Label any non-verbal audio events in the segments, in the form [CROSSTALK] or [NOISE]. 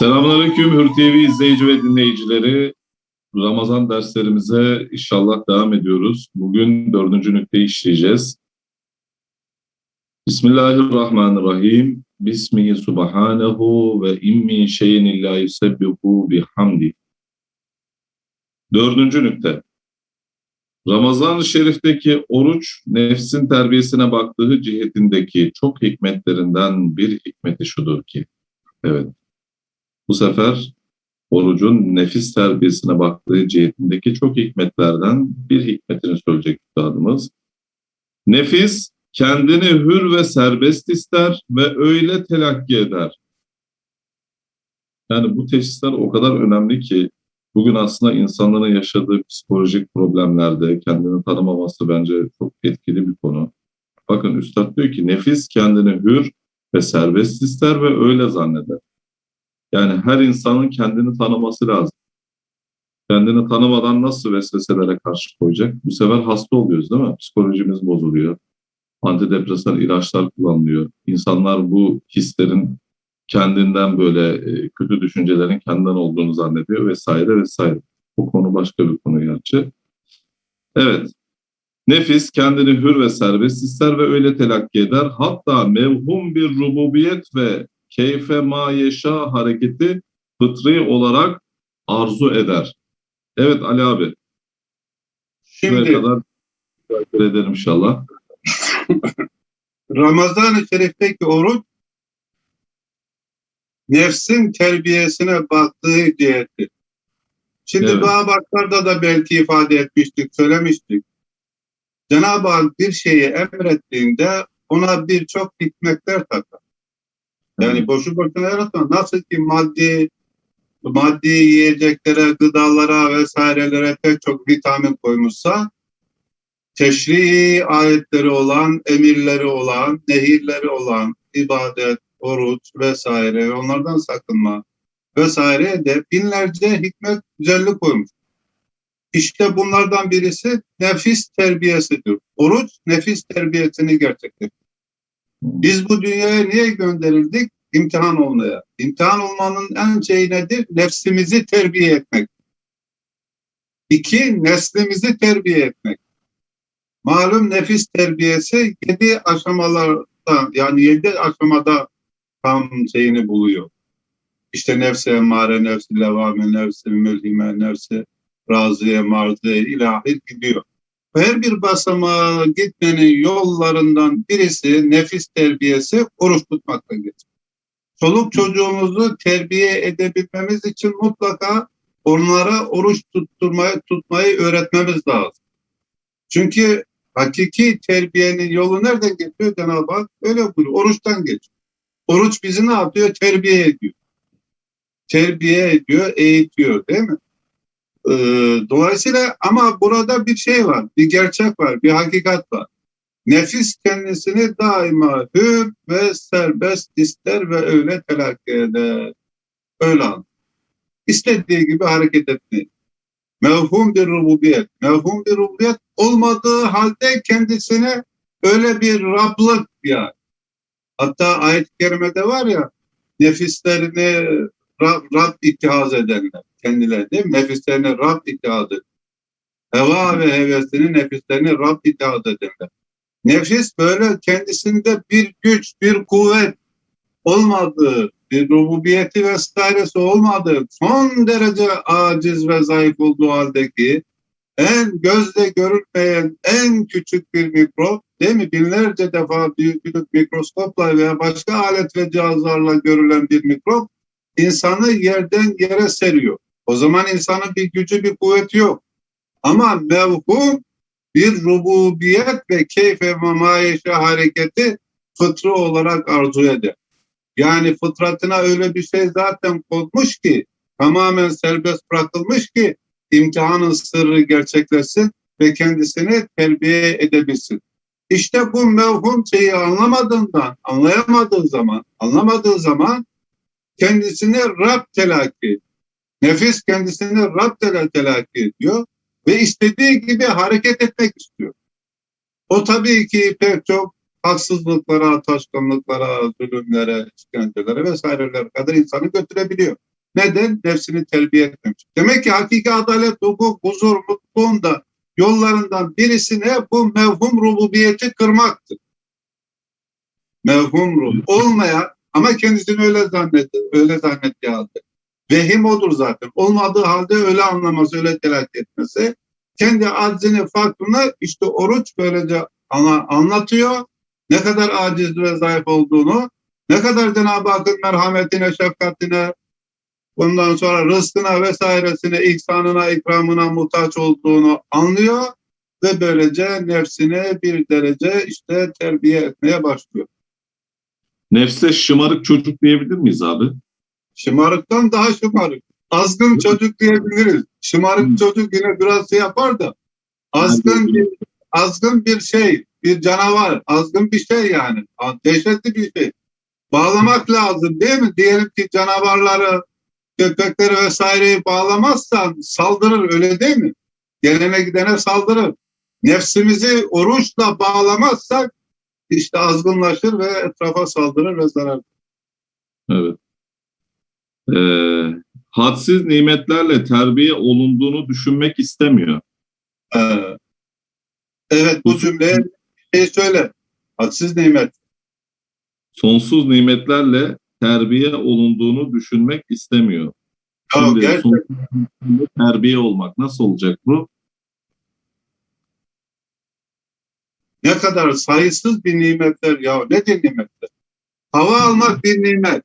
Selamünaleyküm Hür TV izleyici ve dinleyicileri. Ramazan derslerimize inşallah devam ediyoruz. Bugün dördüncü nükteyi işleyeceğiz. Bismillahirrahmanirrahim. Bismihi subhanehu ve immi şeyin illa yusebbihu bihamdi. Dördüncü nükte. Ramazan-ı Şerif'teki oruç, nefsin terbiyesine baktığı cihetindeki çok hikmetlerinden bir hikmeti şudur ki, evet, bu sefer orucun nefis terbiyesine baktığı cihetindeki çok hikmetlerden bir hikmetini söyleyecek üstadımız. Nefis kendini hür ve serbest ister ve öyle telakki eder. Yani bu teşhisler o kadar önemli ki bugün aslında insanların yaşadığı psikolojik problemlerde kendini tanımaması bence çok etkili bir konu. Bakın Üstad diyor ki nefis kendini hür ve serbest ister ve öyle zanneder. Yani her insanın kendini tanıması lazım. Kendini tanımadan nasıl vesveselere karşı koyacak? Bu sefer hasta oluyoruz değil mi? Psikolojimiz bozuluyor. Antidepresan ilaçlar kullanılıyor. İnsanlar bu hislerin kendinden böyle e, kötü düşüncelerin kendinden olduğunu zannediyor vesaire vesaire. Bu konu başka bir konu gerçi. Evet. Nefis kendini hür ve serbest ister ve öyle telakki eder. Hatta mevhum bir rububiyet ve keyfe ma yeşa hareketi fıtri olarak arzu eder. Evet Ali abi. Şimdi Şuraya kadar teşekkür ederim inşallah. Ramazan-ı Şerif'teki oruç nefsin terbiyesine baktığı cihettir. Şimdi Evet. bu abaklarda da belki ifade etmiştik, söylemiştik. Cenab-ı Hak bir şeyi emrettiğinde ona birçok hikmetler takar. Yani boşu boşuna yaratma. Nasıl ki maddi maddi yiyeceklere, gıdalara vesairelere pek çok vitamin koymuşsa teşri ayetleri olan, emirleri olan, nehirleri olan ibadet, oruç vesaire onlardan sakınma vesaire de binlerce hikmet güzellik koymuş. İşte bunlardan birisi nefis terbiyesidir. Oruç nefis terbiyesini gerçekleştirir. Biz bu dünyaya niye gönderildik? İmtihan olmaya. İmtihan olmanın en şeyi nedir? Nefsimizi terbiye etmek. İki, neslimizi terbiye etmek. Malum nefis terbiyesi yedi aşamalarda yani yedi aşamada tam şeyini buluyor. İşte nefse emare, nefsi levame, nefsi mülhime, nefsi razıye, marziye ilahir gidiyor. Her bir basamağa gitmenin yollarından birisi nefis terbiyesi oruç tutmaktan geçiyor. Çoluk çocuğumuzu terbiye edebilmemiz için mutlaka onlara oruç tutturmayı, tutmayı öğretmemiz lazım. Çünkü hakiki terbiyenin yolu nereden geçiyor Cenab-ı Hak? Öyle buyuruyor. Oruçtan geçiyor. Oruç bizi ne yapıyor? Terbiye ediyor. Terbiye ediyor, eğitiyor değil mi? Ee, dolayısıyla ama burada bir şey var, bir gerçek var, bir hakikat var. Nefis kendisini daima hür ve serbest ister ve öyle telakki eder. Öyle an. İstediği gibi hareket etmeyi. Mevhum bir rububiyet. Mevhum bir rububiyet olmadığı halde kendisine öyle bir Rablık yani. Hatta ayet-i kerimede var ya nefislerini Rab, Rab ittihaz edenler kendileri değil mi? Nefislerini Rab ittihaz eden. Heva ve hevesini nefislerini Rab ittihaz edenler. Nefis böyle kendisinde bir güç, bir kuvvet olmadığı, bir rububiyeti vesairesi olmadığı, son derece aciz ve zayıf olduğu haldeki en gözle görülmeyen en küçük bir mikrop değil mi? Binlerce defa büyük büyük mikroskopla veya başka alet ve cihazlarla görülen bir mikrop insanı yerden yere seriyor. O zaman insanın bir gücü bir kuvveti yok. Ama mevhum bir rububiyet ve keyfe ve mayeşe hareketi fıtrı olarak arzu eder. Yani fıtratına öyle bir şey zaten konmuş ki tamamen serbest bırakılmış ki imtihanın sırrı gerçekleşsin ve kendisini terbiye edebilsin. İşte bu mevhum şeyi anlamadığından, anlayamadığı zaman, anlamadığı zaman kendisini Rab telakki ediyor. Nefis kendisini Rab telakki ediyor ve istediği gibi hareket etmek istiyor. O tabii ki pek çok haksızlıklara, taşkınlıklara, zulümlere, işkencelere vesairelere kadar insanı götürebiliyor. Neden? Nefsini terbiye etmemiş. Demek ki hakiki adalet, hukuk, huzur, mutluluğun da yollarından birisi ne? Bu mevhum rububiyeti kırmaktır. Mevhum ruh. Olmayan ama kendisini öyle zannetti, öyle zannettiği halde. Vehim odur zaten. Olmadığı halde öyle anlaması, öyle telakki etmesi. Kendi aczini, fakrını işte oruç böylece ana, anlatıyor. Ne kadar aciz ve zayıf olduğunu, ne kadar Cenab-ı Hakk'ın merhametine, şefkatine, bundan sonra rızkına vesairesine, ihsanına, ikramına muhtaç olduğunu anlıyor ve böylece nefsini bir derece işte terbiye etmeye başlıyor. Nefse şımarık çocuk diyebilir miyiz abi? Şımarıktan daha şımarık. Azgın çocuk diyebiliriz. Şımarık çocuk yine biraz şey yapar da azgın bir, azgın bir şey, bir canavar, azgın bir şey yani. Dehşetli bir şey. Bağlamak lazım değil mi? Diyelim ki canavarları, köpekleri vesaireyi bağlamazsan saldırır öyle değil mi? Gelene gidene saldırır. Nefsimizi oruçla bağlamazsak işte azgınlaşır ve etrafa saldırır ve zarar. Evet. Ee, hadsiz nimetlerle terbiye olunduğunu düşünmek istemiyor. Ee, evet bu cümleye şey söyle. Hadsiz nimet. Sonsuz nimetlerle terbiye olunduğunu düşünmek istemiyor. Ya Şimdi gerçekten terbiye olmak nasıl olacak bu? Ne kadar sayısız bir nimetler ya nedir nimetler? Hava almak bir nimet.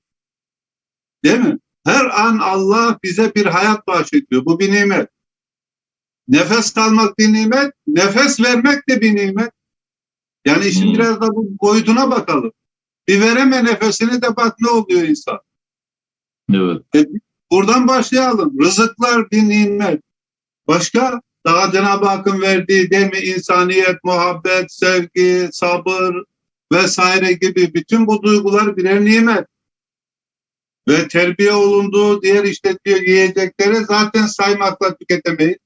Değil mi? Her an Allah bize bir hayat bahşediyor. Bu bir nimet. Nefes almak bir nimet. Nefes vermek de bir nimet. Yani işin Hmm. biraz da bu boyutuna bakalım. Bir vereme nefesini de bak ne oluyor insan. Evet. Buradan başlayalım. Rızıklar bir nimet. Başka? Daha Cenab-ı Hakk'ın verdiği değil mi? İnsaniyet, muhabbet, sevgi, sabır vesaire gibi bütün bu duygular birer nimet. Ve terbiye olunduğu diğer işte diyor yiyecekleri zaten saymakla tüketemeyiz.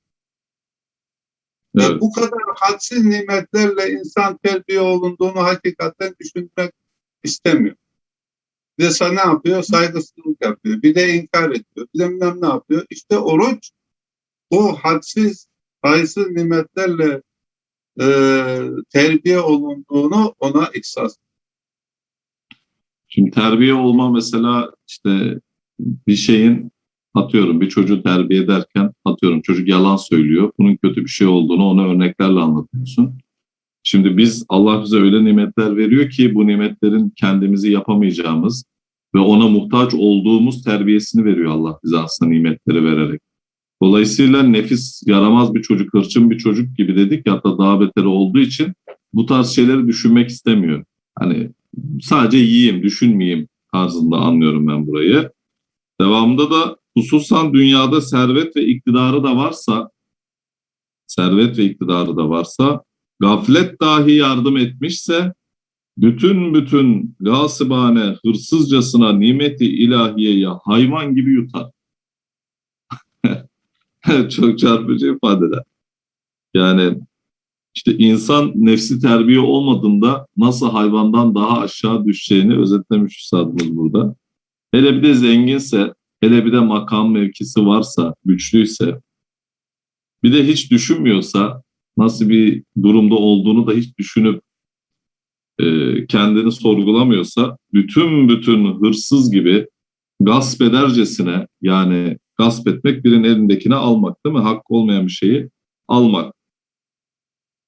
Ve Evet. bu kadar hadsiz nimetlerle insan terbiye olunduğunu hakikaten düşünmek istemiyor. Bir de sana ne yapıyor? Saygısızlık yapıyor. Bir de inkar ediyor. Bir de bilmem ne yapıyor. İşte oruç bu hadsiz, sayısız nimetlerle e, terbiye olunduğunu ona ihsas. Şimdi terbiye olma mesela işte bir şeyin atıyorum bir çocuğu terbiye ederken atıyorum çocuk yalan söylüyor. Bunun kötü bir şey olduğunu ona örneklerle anlatıyorsun. Şimdi biz Allah bize öyle nimetler veriyor ki bu nimetlerin kendimizi yapamayacağımız ve ona muhtaç olduğumuz terbiyesini veriyor Allah bize aslında nimetleri vererek. Dolayısıyla nefis yaramaz bir çocuk, hırçın bir çocuk gibi dedik ya hatta daha beteri olduğu için bu tarz şeyleri düşünmek istemiyor. Hani sadece yiyeyim, düşünmeyeyim tarzında anlıyorum ben burayı. Devamında da hususan dünyada servet ve iktidarı da varsa, servet ve iktidarı da varsa, gaflet dahi yardım etmişse, bütün bütün gasibane, hırsızcasına nimeti ilahiyeyi hayvan gibi yutar. [LAUGHS] [LAUGHS] Çok çarpıcı ifadeler. Yani işte insan nefsi terbiye olmadığında nasıl hayvandan daha aşağı düşeceğini özetlemiş üstadımız burada. Hele bir de zenginse, hele bir de makam mevkisi varsa, güçlüyse, bir de hiç düşünmüyorsa, nasıl bir durumda olduğunu da hiç düşünüp e, kendini sorgulamıyorsa, bütün bütün hırsız gibi gasp edercesine, yani gasp etmek birinin elindekini almak değil mi? Hakkı olmayan bir şeyi almak.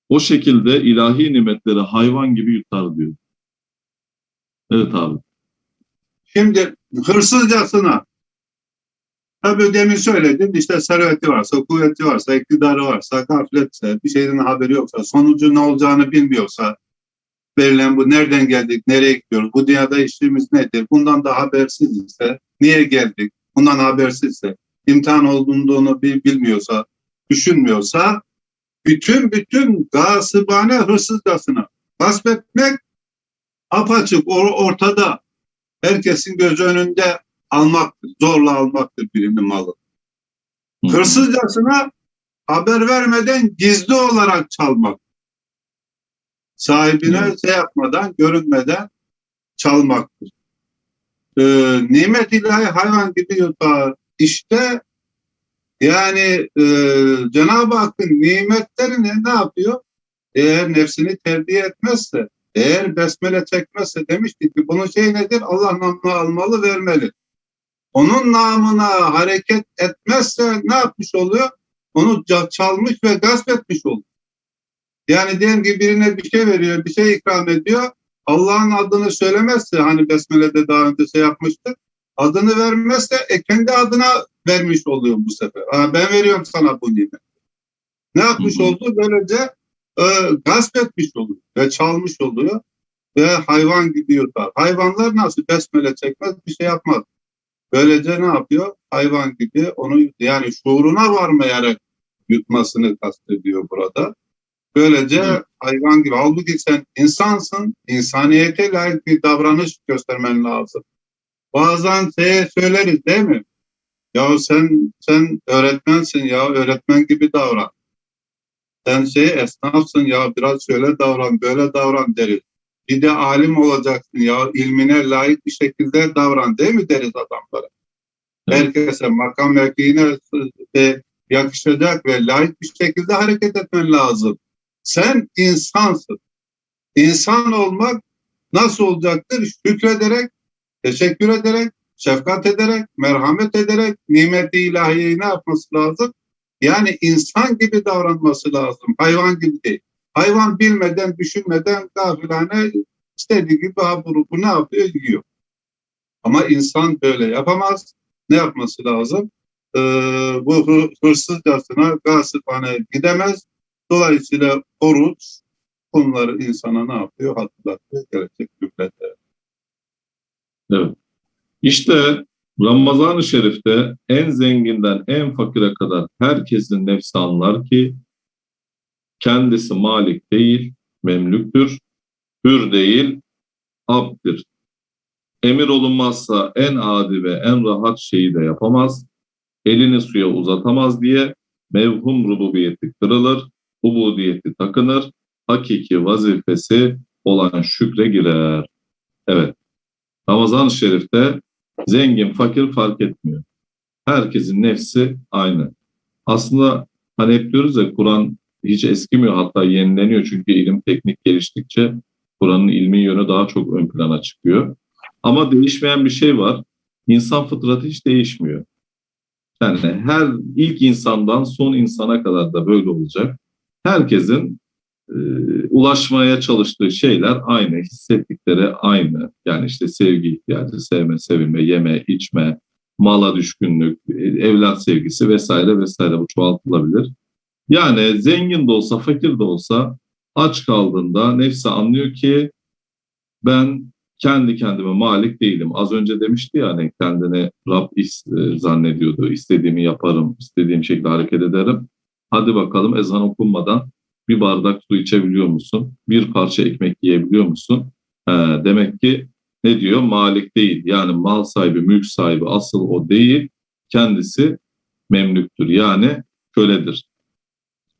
O şekilde ilahi nimetleri hayvan gibi yutar diyor. Evet abi. Şimdi hırsızcasına tabii demin söyledim işte serveti varsa, kuvveti varsa, iktidarı varsa, gafletse, bir şeyden haberi yoksa, sonucu ne olacağını bilmiyorsa, verilen bu nereden geldik, nereye gidiyoruz, bu dünyada işimiz nedir, bundan da habersiz ise, niye geldik, bundan habersizse, imtihan olduğunu bilmiyorsa, düşünmüyorsa, bütün bütün gasıbane hırsızcasına gasp etmek apaçık ortada herkesin gözü önünde almaktır, zorla almaktır birinin malı. Hı. Hırsızcasına haber vermeden gizli olarak çalmak. Sahibine şey yapmadan, görünmeden çalmaktır. Ee, nimet ilahi hayvan gibi yutar. işte yani e, Cenab-ı Hakk'ın nimetlerini ne yapıyor? Eğer nefsini terbiye etmezse, eğer besmele çekmezse demiştik ki bunun şey nedir? Allah namına almalı, vermeli. Onun namına hareket etmezse ne yapmış oluyor? Onu çalmış ve gasp etmiş oluyor. Yani diyelim ki birine bir şey veriyor, bir şey ikram ediyor. Allah'ın adını söylemezse hani Besmele'de daha önce şey yapmıştık. Adını vermezse e, kendi adına vermiş oluyor bu sefer. Ha, ben veriyorum sana bu nimet. Ne yapmış Hı hı. oldu? Böylece e, gasp etmiş oluyor ve çalmış oluyor ve hayvan gibi yutar. Hayvanlar nasıl besmele çekmez bir şey yapmaz. Böylece ne yapıyor? Hayvan gibi onu yani şuuruna varmayarak yutmasını kastediyor burada. Böylece Hı. hayvan gibi. Halbuki sen insansın, insaniyete layık bir davranış göstermen lazım. Bazen şeye söyleriz değil mi? Ya sen sen öğretmensin ya öğretmen gibi davran. Sen şey esnafsın ya biraz şöyle davran böyle davran deriz. Bir de alim olacaksın ya ilmine layık bir şekilde davran değil mi deriz adamlara. Herkese makam mevkiine e, yakışacak ve layık bir şekilde hareket etmen lazım. Sen insansın. İnsan olmak nasıl olacaktır? Şükrederek, teşekkür ederek, şefkat ederek, merhamet ederek nimeti ilahiyeyi ne yapması lazım? Yani insan gibi davranması lazım. Hayvan gibi değil. Hayvan bilmeden, düşünmeden gafilane istediği gibi haburu bu ne yapıyor? Yiyor. Ama insan böyle yapamaz. Ne yapması lazım? Ee, bu hı- hırsızcasına gasıphane gidemez. Dolayısıyla oruç bunları insana ne yapıyor? Hatırlatıyor. Gelecek hükümete. Evet. İşte Ramazan-ı Şerif'te en zenginden en fakire kadar herkesin nefsi anlar ki kendisi malik değil, memlüktür, hür değil, abdir. Emir olunmazsa en adi ve en rahat şeyi de yapamaz, elini suya uzatamaz diye mevhum rububiyeti kırılır, ubudiyeti takınır, hakiki vazifesi olan şükre girer. Evet, Ramazan-ı Şerif'te zengin, fakir fark etmiyor. Herkesin nefsi aynı. Aslında hani hep diyoruz ya Kur'an hiç eskimiyor hatta yenileniyor çünkü ilim teknik geliştikçe Kur'an'ın ilmi yönü daha çok ön plana çıkıyor. Ama değişmeyen bir şey var. İnsan fıtratı hiç değişmiyor. Yani her ilk insandan son insana kadar da böyle olacak. Herkesin e, ulaşmaya çalıştığı şeyler aynı, hissettikleri aynı. Yani işte sevgi ihtiyacı, sevme, sevilme, yeme, içme, mala düşkünlük, e, evlat sevgisi vesaire vesaire bu çoğaltılabilir. Yani zengin de olsa, fakir de olsa aç kaldığında nefsi anlıyor ki ben kendi kendime malik değilim. Az önce demişti ya hani kendini Rab is- e, zannediyordu. İstediğimi yaparım, istediğim şekilde hareket ederim. Hadi bakalım ezan okunmadan bir bardak su içebiliyor musun? Bir parça ekmek yiyebiliyor musun? He, demek ki ne diyor? Malik değil. Yani mal sahibi, mülk sahibi asıl o değil. Kendisi memlüktür. Yani köledir.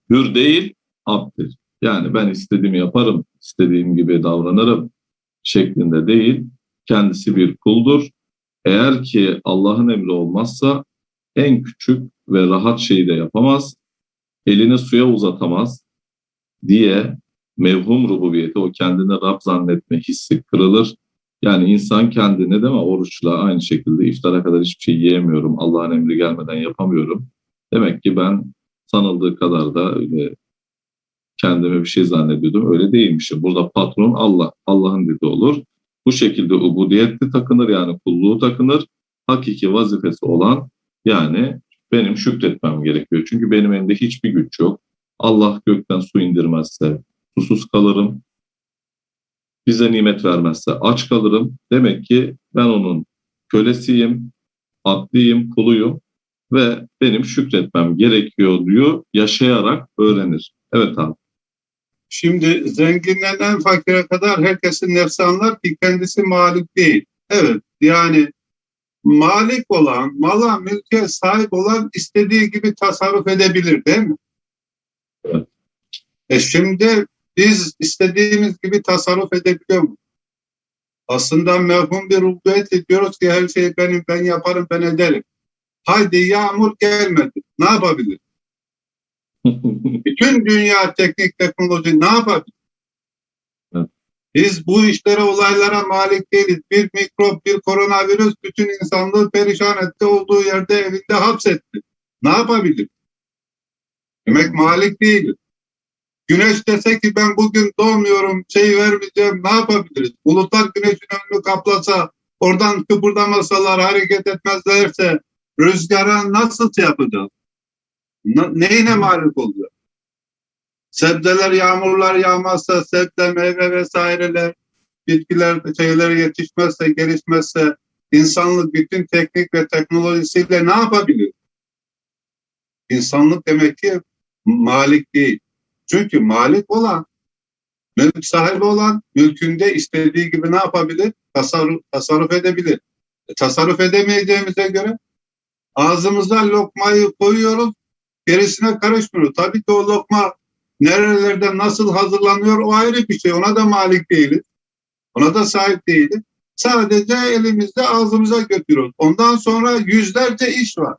Hür değil, abdir. Yani ben istediğimi yaparım, istediğim gibi davranırım şeklinde değil. Kendisi bir kuldur. Eğer ki Allah'ın emri olmazsa en küçük ve rahat şeyi de yapamaz. Elini suya uzatamaz diye mevhum rububiyeti, o kendini Rab zannetme hissi kırılır. Yani insan kendini değil mi oruçla aynı şekilde iftara kadar hiçbir şey yiyemiyorum, Allah'ın emri gelmeden yapamıyorum. Demek ki ben sanıldığı kadar da öyle kendime bir şey zannediyordum. Öyle değilmişim. Burada patron Allah. Allah'ın dediği olur. Bu şekilde ubudiyetli takınır yani kulluğu takınır. Hakiki vazifesi olan yani benim şükretmem gerekiyor. Çünkü benim elimde hiçbir güç yok. Allah gökten su indirmezse susuz kalırım. Bize nimet vermezse aç kalırım. Demek ki ben onun kölesiyim, abdiyim, kuluyum ve benim şükretmem gerekiyor diyor. Yaşayarak öğrenir. Evet abi. Şimdi zenginden en fakire kadar herkesin nefsi anlar ki kendisi malik değil. Evet yani malik olan, mala mülke sahip olan istediği gibi tasarruf edebilir değil mi? Evet. E şimdi biz istediğimiz gibi tasarruf edebiliyor muyuz? Aslında mevhum bir rububiyet diyoruz ki her şeyi benim ben yaparım ben ederim. Haydi yağmur gelmedi. Ne yapabilir? [LAUGHS] Bütün dünya teknik teknoloji ne yapabilir? Biz bu işlere, olaylara malik değiliz. Bir mikrop, bir koronavirüs bütün insanlığı perişan etti. Olduğu yerde evinde hapsetti. Ne yapabilir? Demek malik değiliz. Güneş dese ki ben bugün doğmuyorum, şey vermeyeceğim, ne yapabiliriz? Bulutlar güneşin önünü kaplasa, oradan kıpırdamasalar, hareket etmezlerse rüzgara nasıl şey yapacağız? Neyine malik oluyor? Sebzeler, yağmurlar yağmazsa, sebze, meyve vesaireler, bitkiler, şeyler yetişmezse, gelişmezse, insanlık bütün teknik ve teknolojisiyle ne yapabilir? İnsanlık demek ki malik değil. Çünkü malik olan, mülk sahibi olan mülkünde istediği gibi ne yapabilir? Tasarruf, tasarruf edebilir. E, tasarruf edemeyeceğimize göre ağzımıza lokmayı koyuyoruz, gerisine karışmıyoruz. Tabii ki o lokma nerelerde nasıl hazırlanıyor o ayrı bir şey. Ona da malik değiliz. Ona da sahip değiliz. Sadece elimizde ağzımıza götürüyoruz. Ondan sonra yüzlerce iş var.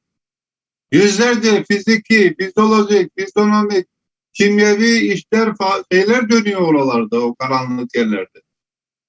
Yüzlerce fiziki, fizyolojik, fizyonomik, kimyevi işler, şeyler dönüyor oralarda, o karanlık yerlerde.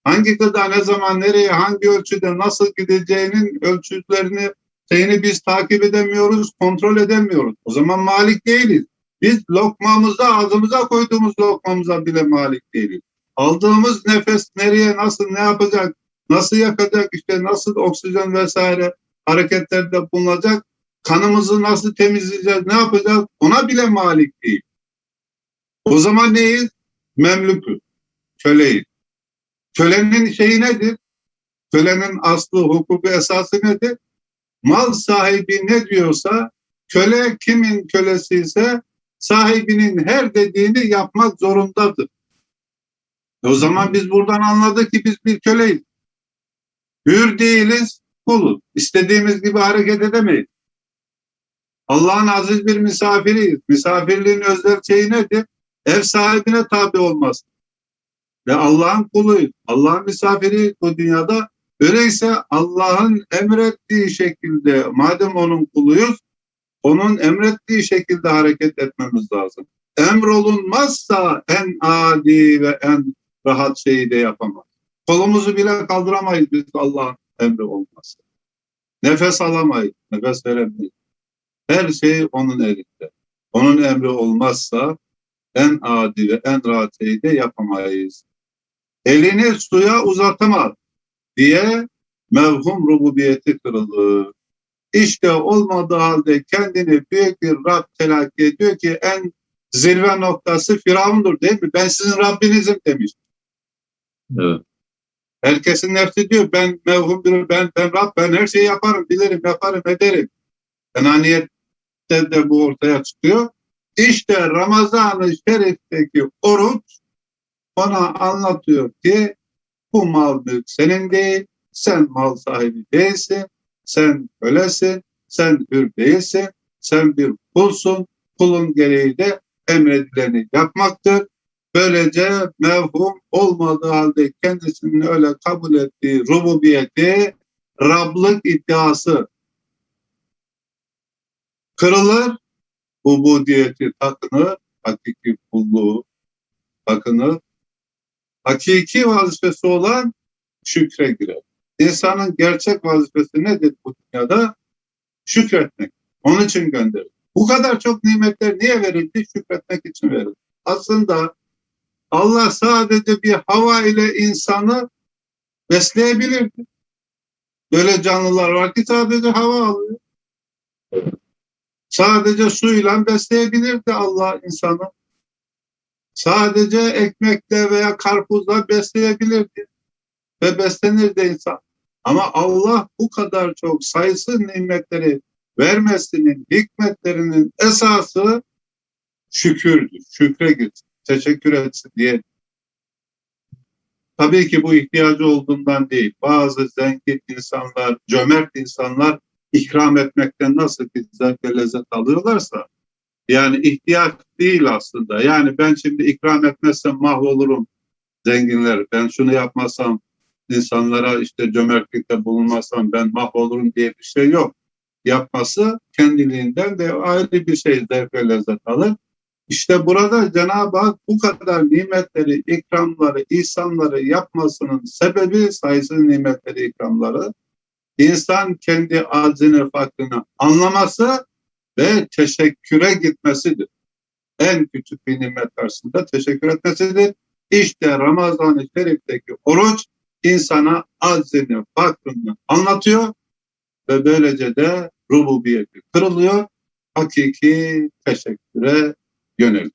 Hangi gıda ne zaman, nereye, hangi ölçüde, nasıl gideceğinin ölçütlerini, şeyini biz takip edemiyoruz, kontrol edemiyoruz. O zaman malik değiliz. Biz lokmamıza, ağzımıza koyduğumuz lokmamıza bile malik değiliz. Aldığımız nefes nereye, nasıl, ne yapacak, nasıl yakacak, işte nasıl oksijen vesaire hareketlerde bulunacak, kanımızı nasıl temizleyeceğiz, ne yapacağız, ona bile malik değil. O zaman neyiz? Memlüküz, köleyiz. Kölenin şeyi nedir? Kölenin aslı, hukuku, esası nedir? Mal sahibi ne diyorsa, köle kimin kölesi ise sahibinin her dediğini yapmak zorundadır. E O zaman biz buradan anladık ki biz bir köleyiz. Hür değiliz, kuluz. İstediğimiz gibi hareket edemeyiz. Allah'ın aziz bir misafiriyiz. Misafirliğin özel şeyi nedir? Ev sahibine tabi olması. Ve Allah'ın kuluyuz. Allah'ın misafiriyiz bu dünyada. Öyleyse Allah'ın emrettiği şekilde madem onun kuluyuz, onun emrettiği şekilde hareket etmemiz lazım. Emrolunmazsa en adi ve en rahat şeyi de yapamaz. Kolumuzu bile kaldıramayız biz Allah'ın emri olmazsa. Nefes alamayız, nefes veremeyiz. Her şey onun elinde. Onun emri olmazsa en adi ve en rahat şeyi de yapamayız. Elini suya uzatamaz diye mevhum rububiyeti kırılır. İşte olmadığı halde kendini büyük bir Rab telakki ediyor ki en zirve noktası Firavundur değil mi? Ben sizin Rabbinizim demiş. Evet. Herkesin nefsi diyor ben mevhum bir ben, ben Rab ben her şeyi yaparım bilirim yaparım ederim. Enaniyette de bu ortaya çıkıyor. İşte Ramazan-ı Şerif'teki oruç ona anlatıyor ki bu mal mülk senin değil, sen mal sahibi değilsin, sen kölesin, sen hür değilsin, sen bir kulsun, kulun gereği de emredileni yapmaktır. Böylece mevhum olmadığı halde kendisinin öyle kabul ettiği rububiyeti, Rablık iddiası kırılır, ubudiyeti takınır, hakiki kulluğu takınır, hakiki vazifesi olan şükre girer. İnsanın gerçek vazifesi nedir bu dünyada? Şükretmek. Onun için gönderildi. Bu kadar çok nimetler niye verildi? Şükretmek için verildi. Aslında Allah sadece bir hava ile insanı besleyebilirdi. Böyle canlılar var ki sadece hava alıyor. Sadece suyla besleyebilirdi Allah insanı. Sadece ekmekle veya karpuzla besleyebilirdi. Ve beslenirdi insan. Ama Allah bu kadar çok sayısız nimetleri vermesinin hikmetlerinin esası şükürdür. Şükre gitsin. Teşekkür etsin diye. Tabii ki bu ihtiyacı olduğundan değil. Bazı zengin insanlar, cömert insanlar ikram etmekten nasıl ki zevk ve lezzet alıyorlarsa yani ihtiyaç değil aslında. Yani ben şimdi ikram etmezsem mahvolurum zenginler. Ben şunu yapmazsam insanlara işte cömertlikte bulunmazsam ben mahvolurum diye bir şey yok. yapması kendiliğinden de ayrı bir şey zevk ve lezzet alır. İşte burada Cenab-ı Hak bu kadar nimetleri, ikramları, ihsanları yapmasının sebebi sayısız nimetleri, ikramları insan kendi aczini, fakrını anlaması ve teşekküre gitmesidir. En küçük bir nimet karşısında teşekkür etmesidir. İşte Ramazan-ı Şerif'teki oruç insana aczini, fakrını anlatıyor ve böylece de rububiyeti kırılıyor. Hakiki teşekküre yöneliyor.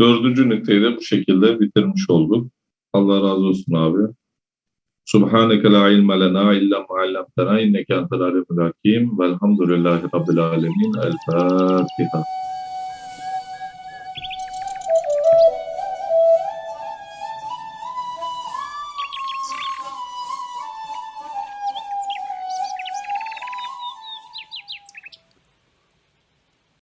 Dördüncü nükteyi de bu şekilde bitirmiş olduk. Allah razı olsun abi. Subhaneke la ilme lena illa ma allamtena inneke entel alimul hakim velhamdülillahi rabbil alemin. El Fatiha.